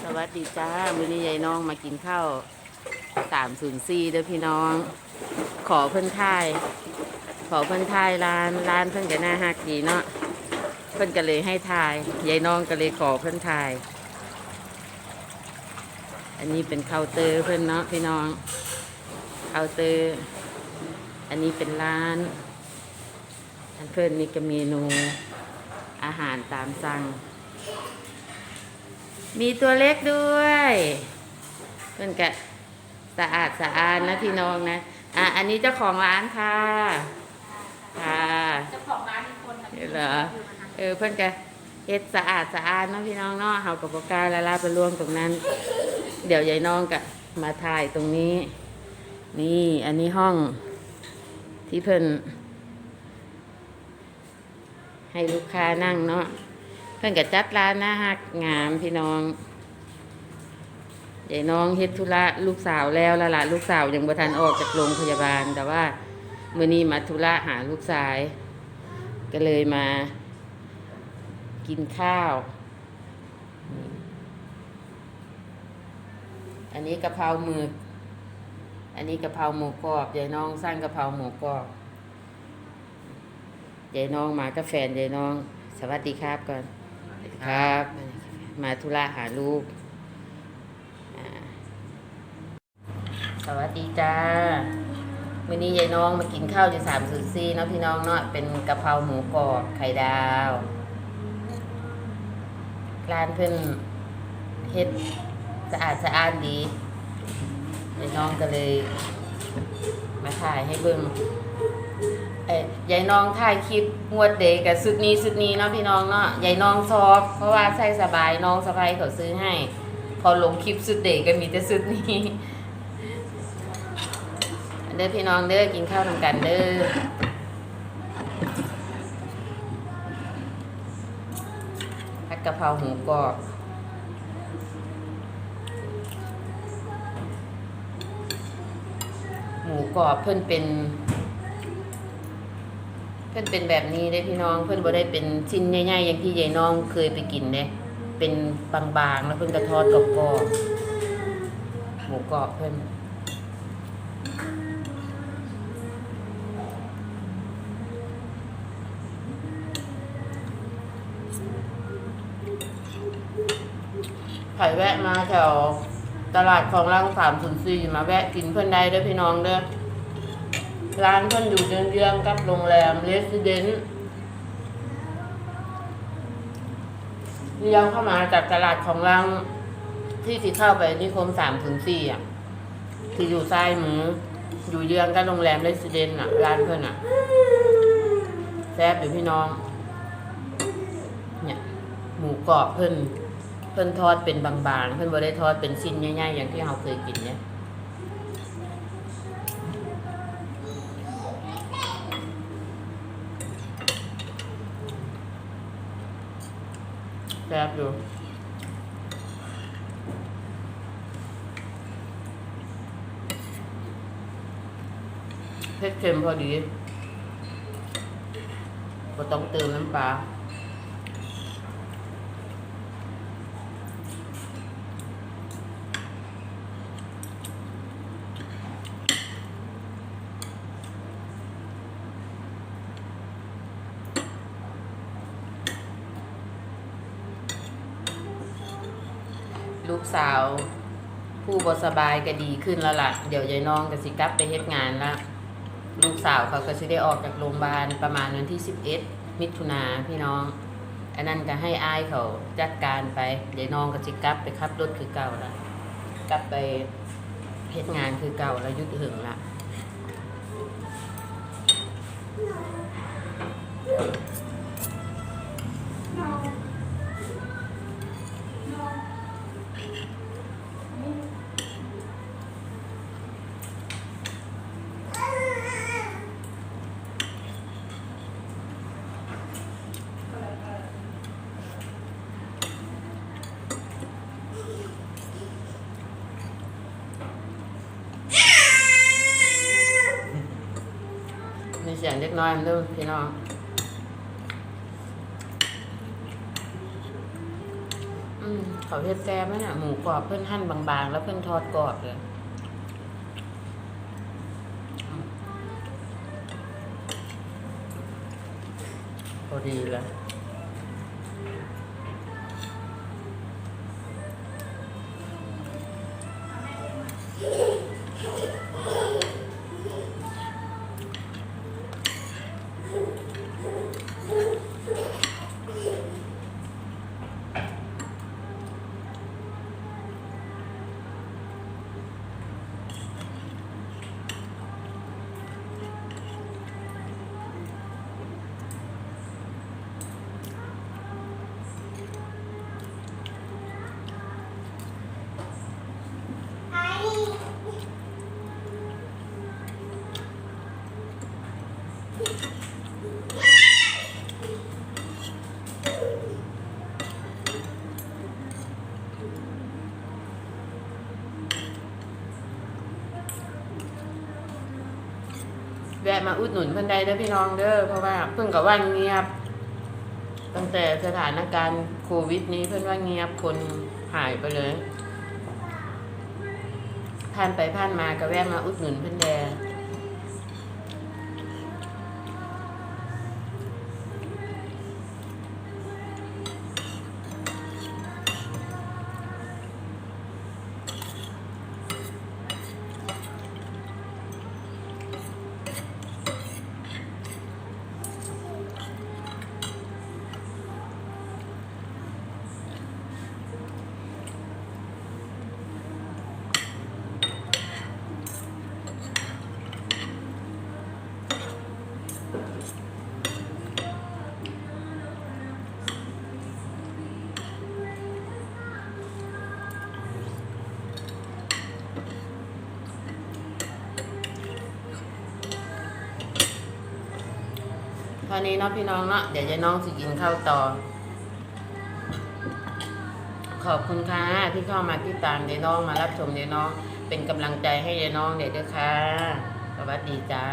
สวัสดีจ้ามื้อนี้ยายน้องมากินข้าวสามศูนย์สี่เด้อพี่น้อง ขอเพิ่นทาย ขอเพิ่นทายร้านร้านเพิ่นก็น่าฮักดีเนาะเพิ่นก็เลยให้ทายยายน้องก็เลยขอเพิ่นทาย อันนี้เป็นเคาน์เตอร์เพิ่นเนาะพี่น้องเคาน์เตอร์ อันนี้เป็นร้าน อันเพิ่นนี่ก็เมนูอาหารตามสั่ง มีตัวเล็กด้วยเพื่อนกะสะอาดสะอาดนะพี่น้องนะ อะอันนี้เจ้าของร้านค่ะค่ะเจ้าของร้านอีกคนเหรอเออเพื่อนกะเฮ็ดสะอาดสะอาดเนาะพี่น้องเนาะเฮากับปกล้าละลาไปร่วมตรงนั้น เดี๋ยวยายน้องกะมาถ่ายตรงนี้ นี่อันนี้ห้องที่เพิ่นให้ลูกค้านั่งเนาะ พิ่นก็จัดร้านหน้าฮักงามพี่น้องยายน้องเฮ็ดธุระลูกสาวแล้วละละลูกสาวยังบ่ทันออกจากโรงพยาบาล แต่ว่ามื้อนี้มาธุระหาลูกชาย ก็เลยมา กินข้าว อันนี้กะเพราหมึกอันนี้กะเพราหมูกรอบยายน้องสร้างกะเพราหมูกรอบยายน้องมากับแฟนยายน้อง สวัสดีครับก่อน ครับ มาธุระหาลูก สวัสดีจ้าวันนี้ยายน้องมากินข้าวอยู่สามสุดซีเนาะพี่น้องเนาะเป็นกะเพราหมูกรอบไข่ดาวร้านเพิ่นเฮ็ดสะอาดสะอาดดียายน้องก็เลย มาถ่ายให้เบิ่งเอ้ ยายน้องถ่ายคลิปงวดเด็กกับสุดนี้สุดนี้เนาะพี่น้องเนาะยายน้องซอฟเพราะว่าใส่สบายน้องสบายเขาซื้อให้ พอลงคลิปสุดเด็กก็มีแต่สุดนี้เด้อพี่น้องเด้อกินข้าวนำกันเด้อผัดกะเพราหมูกรอบหมูกรอบเพิ่นเป็น เพิ่นเป็นแบบนี้เด้พี่น้อง เพิ่นบ่ได้เป็นชิ้นใหญ่ๆอย่างที่ยายน้องเคยไปกินเด้เป็นบางๆแล้วเพิ่นก็ทอดกรอบๆหมูกรอบเพิ่นไผ่แวะมาแถวตลาดของรังสามศูนย์สี่มาแวะกินเพื่อนได้เด้อพี่น้องเด้อ ร้านเพื่อนอยู่เยื้องๆกับโรงแรมเรสซิเดนต์เลี้ยวเข้ามาจากตลาดของรังที่ที่เข้าไปนิคมสามถึงสี่อะ ที่อยู่ซ้ายมือ อยู่เยื้องกับโรงแรมเรสซิเดนต์อะ ร้านเพื่อนอะแซ่บอยู่พี่น้อง เนี่ย หมูกรอบเพิ่นเพิ่นทอดเป็นบางๆ เพิ่นบ่ได้ทอดเป็นชิ้นใหญ่ๆอย่างที่เราเคยกินเนี่ย ซ่บอยู่เผ็ดเค็มพอดีก็ต้องเติมน้ำปลา กสาว ผู้บสบายก็ดีขึ้นแล้วล่ะ เดี๋ยวยายน้องก็สิกลับไปเฮ็ดงานละลูกสาวเขาก็สิได้ออกจากโรงพยาบาลประมาณวันที่สิบเอ็ดมิถุนาพี่น้อง อันนั้นก็ให้อายเขาจัดการไปยายน้องก็สิกลับไปขับรถคือเก่าละกลับไปเฮ็ดงานคือเก่าแล้วยุดหึงละ สียงเล็กน้อยมันเด้อพี่น้องอืมเขาเฮ็ดแซ่บไหมน่ะหมูกรอบเพิ่นหั่นบางๆ แล้วเพิ่นทอดกรอบเลยพอดีเลยแว มาอุดหนุนเพิ่นได้เด้อพี่น้องเด้อเพราะว่าเพิ่นกับว่าเงียบ ตั้งแต่สถานการณ์โควิดนี้เพิ่นว่าเงียบคนหายไปเลยผ่านไปผ่านมาก็แวะมาอุดหนุนเพิ่นแด ท่านี้เนาะพี่น้องเนาะเดี๋ยวยายน้องสิกินข้าวต่อ ขอบคุณค่ะที่เข้ามาที่ตามยายน้องมารับชมยายน้อง เป็นกำลังใจให้ยายน้องเด็กด้วยค่ะ สวัสดีจ้า